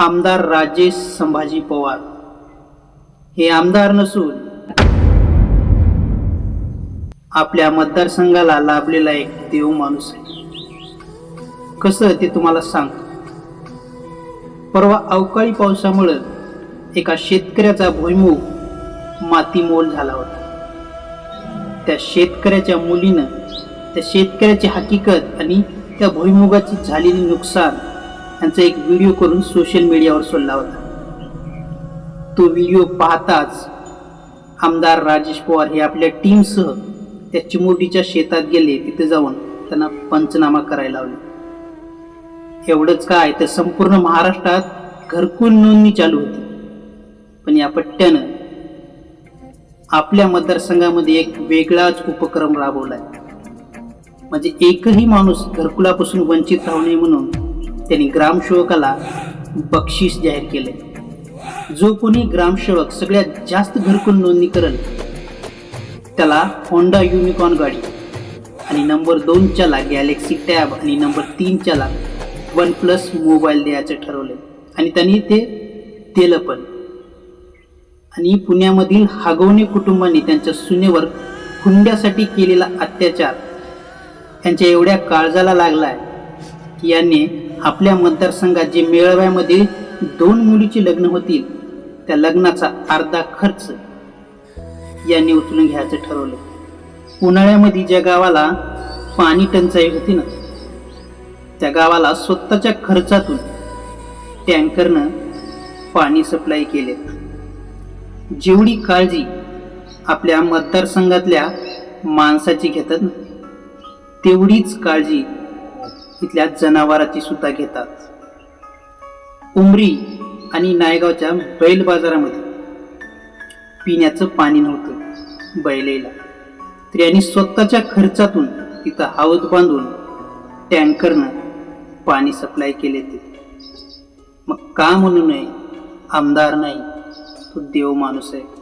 आमदार राजेश संभाजी पवार. हे आमदार नसून आपल्या मतदारसंघाला लाभलेला एक देव माणूस आहे. कसं ते तुम्हाला सांग परवा अवकाळी पावसामुळं एका शेतकऱ्याचा भुईमुख मातीमोल झाला होता. त्या शेतकऱ्याच्या मुलीनं त्या शेतकऱ्याची हकीकत आणि त्या भुईमुगाची झालेली नुकसान यांचा एक व्हिडिओ करून सोशल मीडियावर सोडला होता. तो व्हिडिओ पाहताच आमदार राजेश पवार हे आपल्या टीमसह त्या चिमुरडीच्या शेतात गेले तिथे जाऊन त्यांना पंचनामा करायला लावले. एवढंच काय तर संपूर्ण महाराष्ट्रात घरकुल नोंदणी चालू होती. पण या पट्ट्यानं आपल्या मतदारसंघामध्ये एक वेगळाच उपक्रम राबवलाय. म्हणजे एकही माणूस घरकुलापासून वंचित राहू नये म्हणून त्यांनी ग्रामसेवकाला बक्षीस जाहीर केले. जो कोणी ग्रामसेवक सगळ्यात जास्त घरकुल नोंदणी करेल त्याला होंडा युनिकॉर्न गाडी आणि नंबर दोनच्याला गॅलेक्सी टॅब आणि नंबर तीनच्याला वन प्लस मोबाईल द्यायचं ठरवले आणि त्यांनी ते दिलं पण. आणि पुण्यामधील हागवणे कुटुंबांनी त्यांच्या सुनेवर हुंड्यासाठी केलेला अत्याचार त्यांच्या एवढ्या काळजाला लागलाय की यांनी आपल्या मतदारसंघात जे मेळाव्यामध्ये दोन मुलीची लग्न होतील. त्या लग्नाचा अर्धा खर्च यांनी उचलून घ्यायचं ठरवलं उन्हाळ्यामध्ये ज्या गावाला पाणी टंचाई होती ना त्या गावाला स्वतःच्या खर्चातून टँकरनं पाणी सप्लाय केले. जेवढी काळजी आपल्या मतदारसंघातल्या माणसाची घेतात ना तेवढीच काळजी इथल्या जनावराची सुद्धा घेतात. उमरी आणि नायगावच्या बैल बाजारामध्ये पिण्याचं पाणी नव्हतं बैलेला. तर यांनी स्वतःच्या खर्चातून तिथं हौद बांधून टँकरनं पाणी सप्लाय केले ते. मग का म्हणू नये आमदार नाही तो देव माणूस आहे.